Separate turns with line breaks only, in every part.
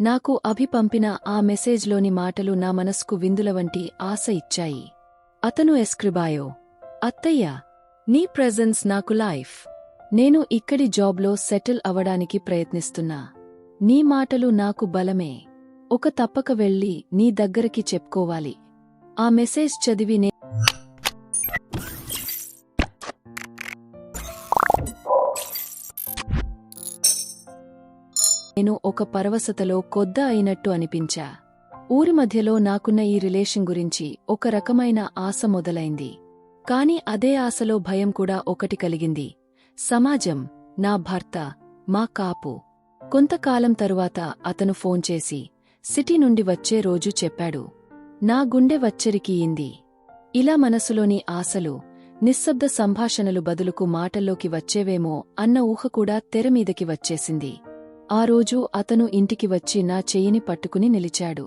నాకు అభి పంపిన ఆ మెసేజ్లోని మాటలు నా మనస్కు విందుల వంటి ఆశ ఇచ్చాయి. అతను ఎస్క్రిబాయో అత్తయ్య నీ ప్రెజెన్స్ నాకు లైఫ్. నేను ఇక్కడి జాబ్లో సెటిల్ అవడానికి ప్రయత్నిస్తున్నా. నీ మాటలు నాకు బలమే. ఒక తప్పక వెళ్ళి నీ దగ్గరికి చెప్పుకోవాలి. ఆ మెసేజ్ చదివి నేను ఒక పరవశతలో కొద్ద అయినట్టు అనిపించా. ఊరి మధ్యలో నాకున్న ఈ రిలేషన్ గురించి ఒక రకమైన ఆశ మొదలైంది. కాని అదే ఆశలో భయం కూడా ఒకటి కలిగింది. సమాజం నా భర్త మా కాపు. కొంతకాలం తరువాత అతను ఫోన్ చేసి సిటీ నుండి వచ్చే రోజు చెప్పాడు. నా గుండె వచ్చరికియింది ఇలా మనసులోని ఆశలు నిశ్శబ్ద సంభాషణలు బదులుకు మాటల్లోకి వచ్చేవేమో అన్న ఊహ కూడా తెరమీదకి వచ్చేసింది. ఆ రోజు అతను ఇంటికి వచ్చి నా చెయ్యిని పట్టుకుని నిలిచాడు.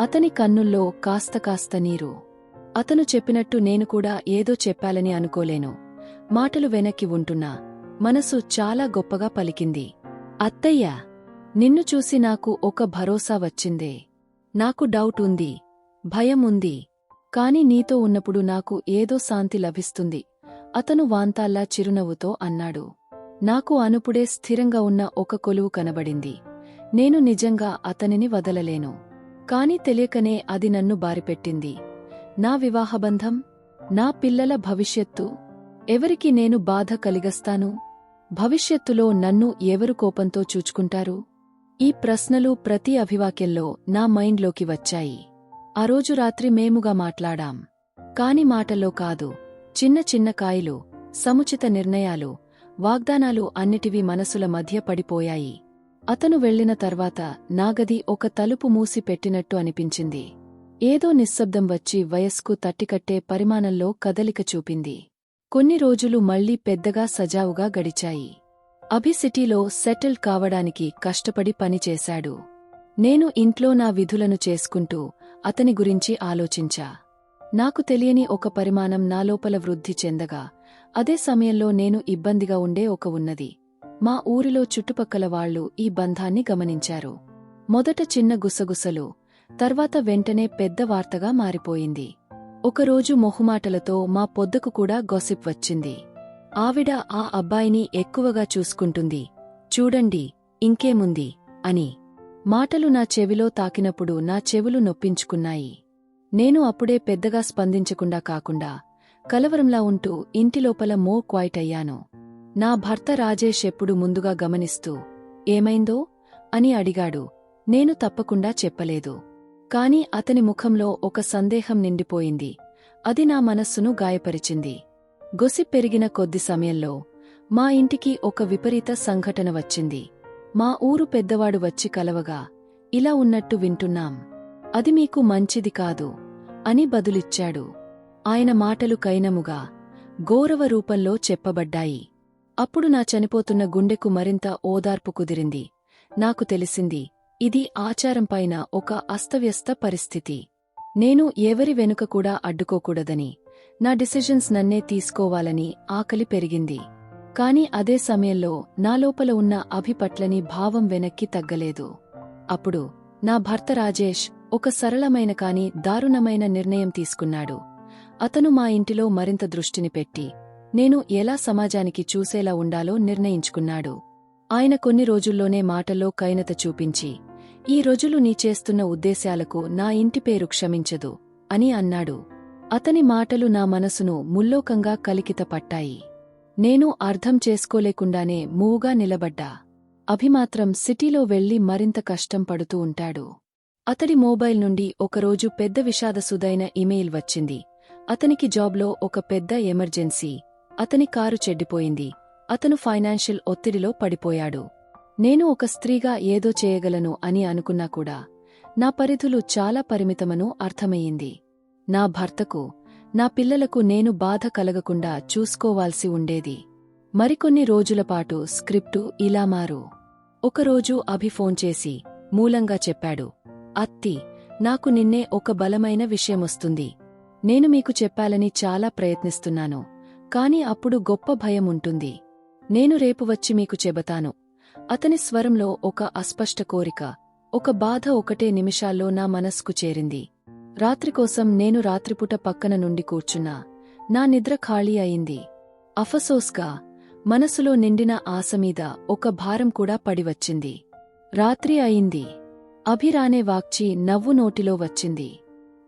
అతని కన్నుల్లో కాస్త కాస్త నీరు. అతను చెప్పినట్టు నేను కూడా ఏదో చెప్పాలని అనుకోలేను. మాటలు వెనక్కి ఉంటున్నా. మనసు చాలా గొప్పగా పలికింది. అత్తయ్య! నిన్ను చూసి నాకు ఒక భరోసా వచ్చిందే. నాకు డౌట్ ఉంది. భయం ఉంది. కాని నీతో ఉన్నప్పుడు నాకు ఏదో శాంతి లభిస్తుంది. అతను వాంతాల్లా చిరునవ్వుతో అన్నాడు. నాకు అనుపుడే స్థిరంగా ఉన్న ఒక కొలువు కనబడింది. నేను నిజంగా అతనిని వదలలేను. కాని తెలియకనే అది నన్ను బారిపెట్టింది. నా వివాహబంధం నా పిల్లల భవిష్యత్తు ఎవరికి నేను బాధ కలిగస్తాను? భవిష్యత్తులో నన్ను ఎవరు కోపంతో చూచుకుంటారు? ఈ ప్రశ్నలు ప్రతి అభివాక్యంలో నా మైండ్లోకి వచ్చాయి. ఆ రోజు రాత్రి మేముగా మాట్లాడాం. కాని మాటల్లో కాదు. చిన్న చిన్న కాయలు సముచిత నిర్ణయాలు వాగ్దానాలు అన్నిటివీ మనసుల మధ్య పడిపోయాయి. అతను వెళ్ళిన తర్వాత నాగది ఒక తలుపు మూసి పెట్టినట్టు అనిపించింది. ఏదో నిశ్శబ్దం వచ్చి వయస్కు తట్టికట్టే పరిమాణంలో కదలిక చూపింది. కొన్ని రోజులు మళ్ళీ పెద్దగా సజావుగా గడిచాయి. అభి సిటీలో సెటిల్ కావడానికి కష్టపడి పనిచేశాడు. నేను ఇంట్లో నా విధులను చేసుకుంటూ అతని గురించి ఆలోచించా. నాకు తెలియని ఒక పరిమాణం నాలోపల వృద్ధి చెందగా అదే సమయంలో నేను ఇబ్బందిగా ఉండే ఒక ఉన్నది. మా ఊరిలో చుట్టుపక్కల వాళ్ళు ఈ బంధాన్ని గమనించారు. మొదట చిన్న గుసగుసలు తర్వాత వెంటనే పెద్ద వార్తగా మారిపోయింది. ఒకరోజు మొహమాటలతో మా పొద్దకు కూడా గొసిప్ వచ్చింది. ఆవిడ ఆ అబ్బాయిని ఎక్కువగా చూసుకుంటుంది. చూడండి ఇంకేముంది? అని. మాటలు నా చెవిలో తాకినప్పుడు నా చెవులు నొప్పించుకున్నాయి. నేను అప్పుడే పెద్దగా స్పందించకుండా కాకుండా కలవరంలా ఉంటూ ఇంటిలోపల మో క్వైట్ అయ్యాను. నా భర్త రాజేష్ ఎప్పుడు ముందుగా గమనిస్తూ ఏమైందో? అని అడిగాడు. నేను తప్పకుండా చెప్పలేదు. కాని అతని ముఖంలో ఒక సందేహం నిండిపోయింది. అది నా మనస్సును గాయపరిచింది. గొసి పెరిగిన కొద్ది సమయంలో మా ఇంటికి ఒక విపరీత సంఘటన వచ్చింది. మా ఊరు పెద్దవాడు వచ్చి కలవగా ఇలా ఉన్నట్టు వింటున్నాం. అది మీకు మంచిది కాదు అని బదులిచ్చాడు. ఆయన మాటలు కైనముగా గౌరవ రూపంలో చెప్పబడ్డాయి. అప్పుడు నా చనిపోతున్న గుండెకు మరింత ఓదార్పు కుదిరింది. నాకు తెలిసింది ఇది ఆచారంపైన ఒక అస్తవ్యస్త పరిస్థితి. నేను ఎవరి వెనుక కూడా అడ్డుకోకూడదని నా డిసిజన్స్ నన్నే తీసుకోవాలని ఆకలి పెరిగింది. కాని అదే సమయంలో నాలోపల ఉన్న అభిపట్లని భావం వెనక్కి తగ్గలేదు. అప్పుడు నా భర్త రాజేష్ ఒక సరళమైన కాని దారుణమైన నిర్ణయం తీసుకున్నాడు. అతను మా ఇంటిలో మరింత దృష్టిని పెట్టి నేను ఎలా సమాజానికి చూసేలా ఉండాలో నిర్ణయించుకున్నాడు. ఆయన కొన్ని రోజుల్లోనే మాటల్లో కైనత చూపించి ఈ రోజులు నీ చేస్తున్న ఉద్దేశాలకు నా ఇంటి పేరు క్షమించదు అని అన్నాడు. అతని మాటలు నా మనసును ముల్లోకంగా కలికిత పట్టాయి నేను అర్థం చేసుకోలేకుండానే మూవుగా నిలబడ్డా. అభిమాత్రం సిటీలో వెళ్ళి మరింత కష్టం పడుతూ ఉంటాడు. అతడి మొబైల్ నుండి ఒకరోజు పెద్ద విషాదసుదైన ఇమెయిల్ వచ్చింది. అతనికి జాబ్లో ఒక పెద్ద ఎమర్జెన్సీ. అతని కారు చెడ్డిపోయింది అతను ఫైనాన్షియల్ ఒత్తిడిలో పడిపోయాడు. నేను ఒక స్త్రీగా ఏదో చేయగలను అని అనుకున్నా కూడా నా పరిధులు చాలా పరిమితమను అర్థమయ్యింది. నా భర్తకు నా పిల్లలకు నేను బాధ కలగకుండా చూసుకోవాల్సి ఉండేది. మరికొన్ని రోజులపాటు స్క్రిప్టు ఇలా మారు. ఒకరోజు అభి ఫోన్ చేసి మూలంగా చెప్పాడు అత్తి నాకు నిన్నే ఒక బలమైన విషయమొస్తుంది నేను మీకు చెప్పాలని చాలా ప్రయత్నిస్తున్నాను కాని అప్పుడు గొప్ప భయం ఉంటుంది. నేను రేపు వచ్చి మీకు చెబతాను. అతని స్వరంలో ఒక అస్పష్ట కోరిక ఒక బాధ ఒకటే నిమిషాల్లో నా మనస్కు చేరింది. రాత్రికోసం నేను రాత్రిపూట పక్కన నుండి కూర్చున్నా నా నిద్ర ఖాళీ అయింది. అఫసోస్గా మనసులో నిండిన ఆశమీద ఒక భారం కూడా పడివచ్చింది రాత్రి అయింది. అభిరానే వాక్చి నవ్వు నోటిలో వచ్చింది.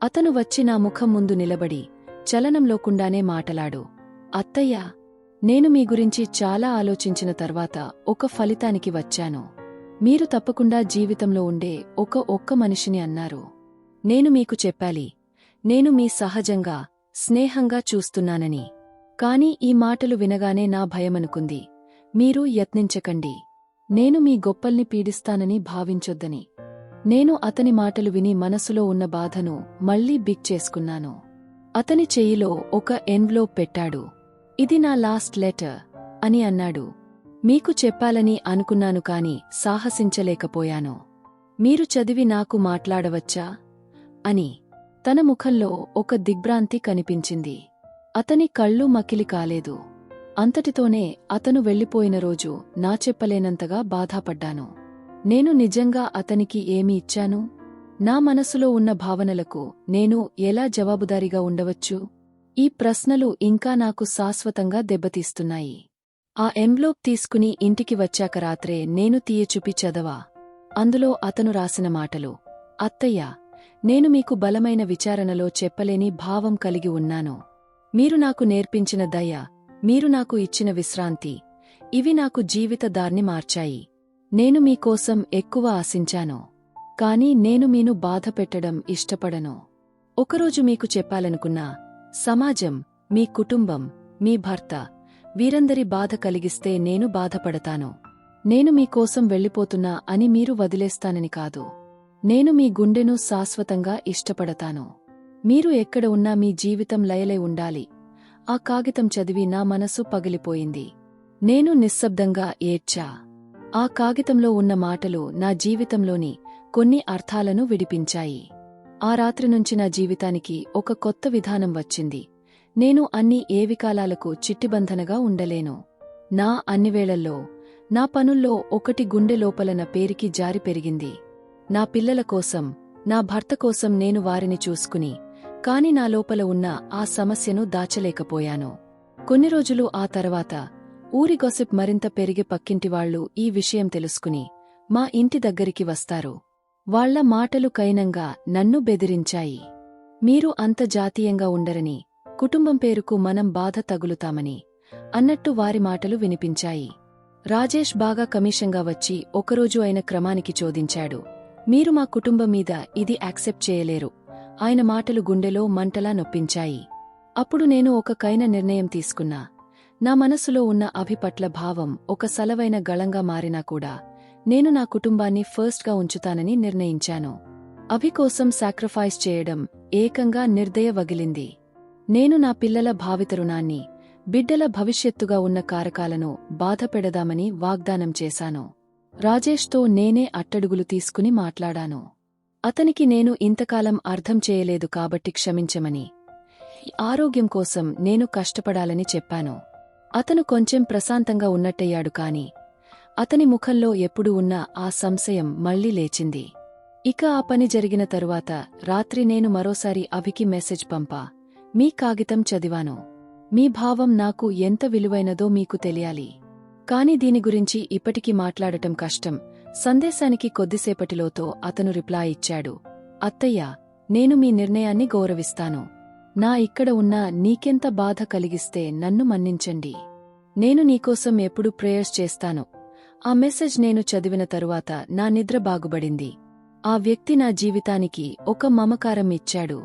అతను వచ్చి నా ముఖం ముందు నిలబడి చలనంలోకుండానే మాటలాడు. అత్తయ్యా నేను మీ గురించి చాలా ఆలోచించిన తర్వాత ఒక ఫలితానికి వచ్చాను. మీరు తప్పకుండా జీవితంలో ఉండే ఒక ఒక్క మనిషిని అన్నారు. నేను మీకు చెప్పాలి నేను మీ సహజంగా స్నేహంగా చూస్తున్నానని. కాని ఈ మాటలు వినగానే నా భయమనుకుంది. మీరు యత్నించకండి నేను మీ గొప్పల్ని పీడిస్తానని భావించొద్దని. నేను అతని మాటలు విని మనసులో ఉన్న బాధను మళ్ళీ బిగ్ చేసుకున్నాను. అతని చెయ్యిలో ఒక ఎన్వ్లోప్ పెట్టాడు. ఇది నా లాస్ట్ లెటర్ అని అన్నాడు. మీకు చెప్పాలని అనుకున్నాను కాని సాహసించలేకపోయాను. మీరు చదివి నాకు మాట్లాడవచ్చా? అని తన ముఖంలో ఒక దిగ్భ్రాంతి కనిపించింది. అతని కళ్ళు మకిలి కాలేదు. అంతటితోనే అతను వెళ్ళిపోయిన రోజు నా చెప్పలేనంతగా బాధపడ్డాను. నేను నిజంగా అతనికి ఏమి ఇచ్చాను? నా మనసులో ఉన్న భావనలకు నేను ఎలా జవాబుదారీగా ఉండవచ్చు? ఈ ప్రశ్నలు ఇంకా నాకు శాశ్వతంగా దెబ్బతీస్తున్నాయి. ఆ ఎంబ్లోప్ తీసుకుని ఇంటికి వచ్చాక రాత్రే నేను తీయచుపి చదవా? అందులో అతను రాసిన మాటలు అత్తయ్య నేను మీకు బలమైన విచారణలో చెప్పలేని భావం కలిగి ఉన్నాను. మీరు నాకు నేర్పించిన దయ మీరు నాకు ఇచ్చిన విశ్రాంతి ఇవి నాకు జీవిత దార్ని మార్చాయి. నేను మీకోసం ఎక్కువ ఆశించాను. కాని నేను మీను బాధ పెట్టడం ఇష్టపడను. ఒకరోజు మీకు చెప్పాలనుకున్నా సమాజం మీ కుటుంబం మీ భర్త వీరందరి బాధ కలిగిస్తే నేను బాధపడతాను. నేను మీకోసం వెళ్ళిపోతున్నా అని మీరు వదిలేస్తానని కాదు. నేను మీ గుండెను శాశ్వతంగా ఇష్టపడతాను. మీరు ఎక్కడ ఉన్నా మీ జీవితం లయలై ఉండాలి. ఆ కాగితం చదివి నా మనసు పగిలిపోయింది. నేను నిశ్శబ్దంగా ఏడ్చా. ఆ కాగితంలో ఉన్న మాటలు నా జీవితంలోని కొన్ని అర్థాలను విడిపించాయి. ఆ రాత్రి నుంచి నా జీవితానికి ఒక కొత్త విధానం వచ్చింది. నేను అన్ని ఏవికాలాలకు చిట్టిబంధనగా ఉండలేను. నా అన్ని వేళల్లో నా పనుల్లో ఒకటి గుండె లోపలన పేరికి జారి పెరిగింది. నా పిల్లల కోసం నా భర్త కోసం నేను వారిని చూసుకుని కాని నా లోపల ఉన్న ఆ సమస్యను దాచలేకపోయాను. కొన్ని రోజులు ఆ తర్వాత ఊరి గొసిప్ మరింత పెరిగి పక్కింటివాళ్ళు ఈ విషయం తెలుసుకుని మా ఇంటి దగ్గరికి వస్తారు. వాళ్ళ మాటలు కైనంగా నన్ను బెదిరించాయి. మీరు అంత జాతీయంగా ఉండరని కుటుంబం పేరుకు మనం బాధ తగులుతామని అన్నట్టు వారి మాటలు వినిపించాయి. రాజేష్ బాగా కమిషంగా వచ్చి ఒకరోజు ఆయన క్రమానికి చోదించాడు. మీరు మా కుటుంబం మీద ఇది యాక్సెప్ట్ చేయలేరు. ఆయన మాటలు గుండెలో మంటలా నొప్పించాయి. అప్పుడు నేను ఒక కైన నిర్ణయం తీసుకున్నా. నా మనసులో ఉన్న అభిపట్ల భావం ఒక సలవైన గళంగా మారినా కూడా నేను నా కుటుంబాన్ని ఫస్ట్గా ఉంచుతానని నిర్ణయించాను. అభి కోసం సాక్రిఫైస్ చేయడం ఏకంగా నిర్దయ వగిలింది. నేను నా పిల్లల భావితరుణాన్ని బిడ్డల భవిష్యత్తుగా ఉన్న కారకాలను బాధపెడదామని వాగ్దానం చేశాను. రాజేష్తో నేనే అట్టడుగులు తీసుకుని మాట్లాడాను. అతనికి నేను ఇంతకాలం అర్థం చేయలేదు కాబట్టి క్షమించమని ఆరోగ్యం కోసం నేను కష్టపడాలని చెప్పాను. అతను కొంచెం ప్రశాంతంగా ఉన్నట్టయ్యాడు కాని అతని ముఖంలో ఎప్పుడు ఉన్న ఆ సంశయం మళ్ళీ లేచింది. ఇక ఆ పని జరిగిన తరువాత రాత్రి నేను మరోసారి అభికి మెసేజ్ పంపా మీ కాగితం చదివాను. మీ భావం నాకు ఎంత విలువైనదో మీకు తెలియాలి. కాని దీని గురించి ఇప్పటికీ మాట్లాడటం కష్టం. సందేశానికి కొద్దిసేపటిలోతో అతను రిప్లై ఇచ్చాడు. అత్తయ్య నేను మీ నిర్ణయాన్ని గౌరవిస్తాను. నా ఇక్కడ ఉన్న నీకెంత బాధ కలిగిస్తే నన్ను మన్నించండి. నేను నీకోసం ఎప్పుడు ప్రేయర్స్ చేస్తాను. ఆ మెసేజ్ నేను చదివిన తరువాత నా నిద్ర బాగుబడింది ఆ వ్యక్తి నా జీవితానికి ఒక మమకారం ఇచ్చాడు.